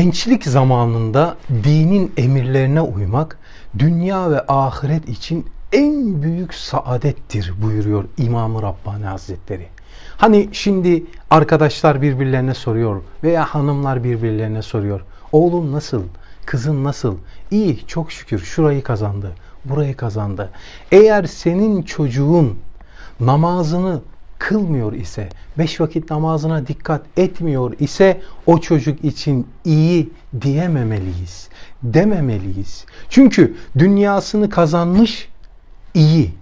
Gençlik zamanında dinin emirlerine uymak dünya ve ahiret için en büyük saadettir buyuruyor İmam-ı Rabbani Hazretleri. Hani şimdi arkadaşlar birbirlerine soruyor veya hanımlar birbirlerine soruyor. Oğlum nasıl? Kızın nasıl? İyi çok şükür şurayı kazandı, burayı kazandı. Eğer senin çocuğun namazını kılmıyor ise, beş vakit namazına dikkat etmiyor ise o çocuk için iyi diyememeliyiz, dememeliyiz. Çünkü dünyasını kazanmış iyi,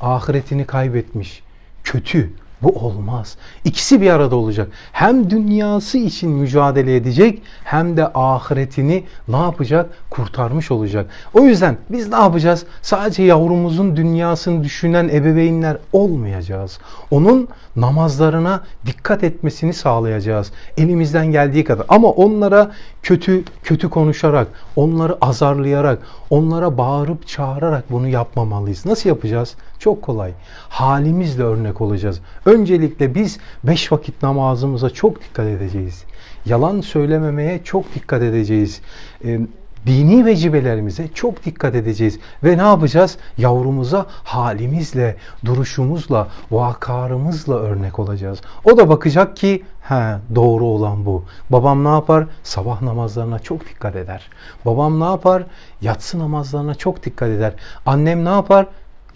ahiretini kaybetmiş kötü. Bu olmaz. İkisi bir arada olacak. Hem dünyası için mücadele edecek hem de ahiretini ne yapacak? Kurtarmış olacak. O yüzden biz ne yapacağız? Sadece yavrumuzun dünyasını düşünen ebeveynler olmayacağız. Onun namazlarına dikkat etmesini sağlayacağız. Elimizden geldiği kadar. Ama onlara kötü kötü konuşarak, onları azarlayarak, onlara bağırıp çağırarak bunu yapmamalıyız. Nasıl yapacağız? Çok kolay. Halimizle örnek olacağız. Öncelikle biz beş vakit namazımıza çok dikkat edeceğiz. Yalan söylememeye çok dikkat edeceğiz. Ee, dini vecibelerimize çok dikkat edeceğiz. Ve ne yapacağız? Yavrumuza halimizle, duruşumuzla, vakarımızla örnek olacağız. O da bakacak ki he doğru olan bu. Babam ne yapar? Sabah namazlarına çok dikkat eder. Babam ne yapar? Yatsı namazlarına çok dikkat eder. Annem ne yapar?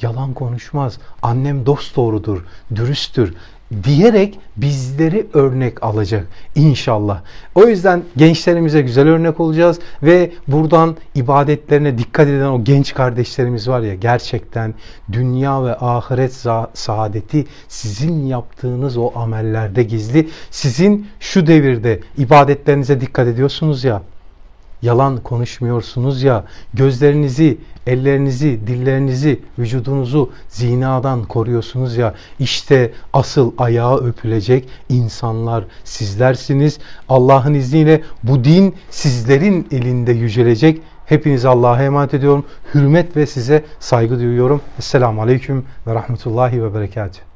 Yalan konuşmaz. Annem dost doğrudur, dürüsttür diyerek bizleri örnek alacak inşallah. O yüzden gençlerimize güzel örnek olacağız ve buradan ibadetlerine dikkat eden o genç kardeşlerimiz var ya gerçekten dünya ve ahiret saadeti sizin yaptığınız o amellerde gizli. Sizin şu devirde ibadetlerinize dikkat ediyorsunuz ya yalan konuşmuyorsunuz ya, gözlerinizi, ellerinizi, dillerinizi, vücudunuzu zinadan koruyorsunuz ya, işte asıl ayağı öpülecek insanlar sizlersiniz. Allah'ın izniyle bu din sizlerin elinde yücelecek. Hepinizi Allah'a emanet ediyorum. Hürmet ve size saygı duyuyorum. Esselamu Aleyküm ve Rahmetullahi ve Berekatuhu.